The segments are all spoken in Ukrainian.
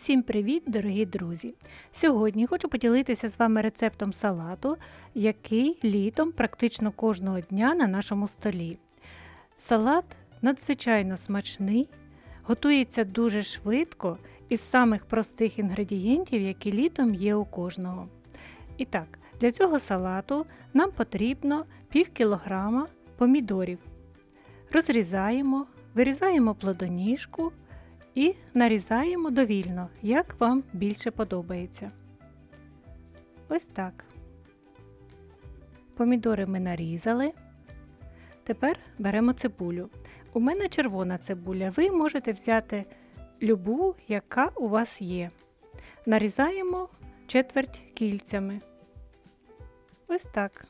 Всім привіт, дорогі друзі! Сьогодні хочу поділитися з вами рецептом салату, який літом практично кожного дня на нашому столі. Салат надзвичайно смачний, готується дуже швидко із самих простих інгредієнтів, які літом є у кожного. І так, для цього салату нам потрібно пів кілограма помідорів. Розрізаємо, вирізаємо плодоніжку і нарізаємо довільно, як вам більше подобається. Ось так. Помідори ми нарізали. Тепер беремо цибулю. У мене червона цибуля. Ви можете взяти любу, яка у вас є. Нарізаємо четверть кільцями. Ось так.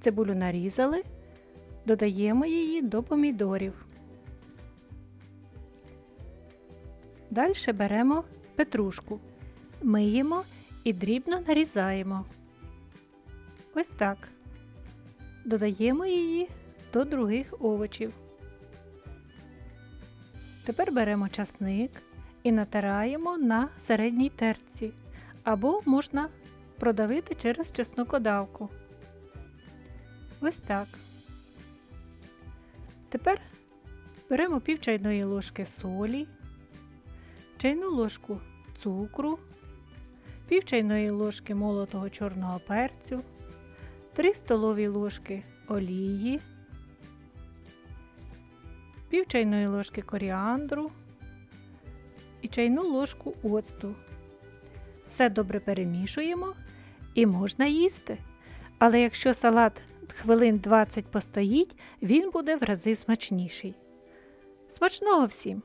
Цибулю нарізали, додаємо її до помідорів. Далі беремо петрушку, миємо і дрібно нарізаємо. Ось так. Додаємо її до других овочів. Тепер беремо часник і натираємо на середній терці, або можна продавити через чеснокодавку. Ось так. Тепер беремо пів чайної ложки солі чайну ложку цукру, пів чайної ложки молотого чорного перцю, 3 столові ложки олії, пів чайної ложки коріандру і чайну ложку оцту. Все добре перемішуємо і можна їсти. Але якщо салат хвилин 20 постоїть, він буде в рази смачніший. Смачного всім!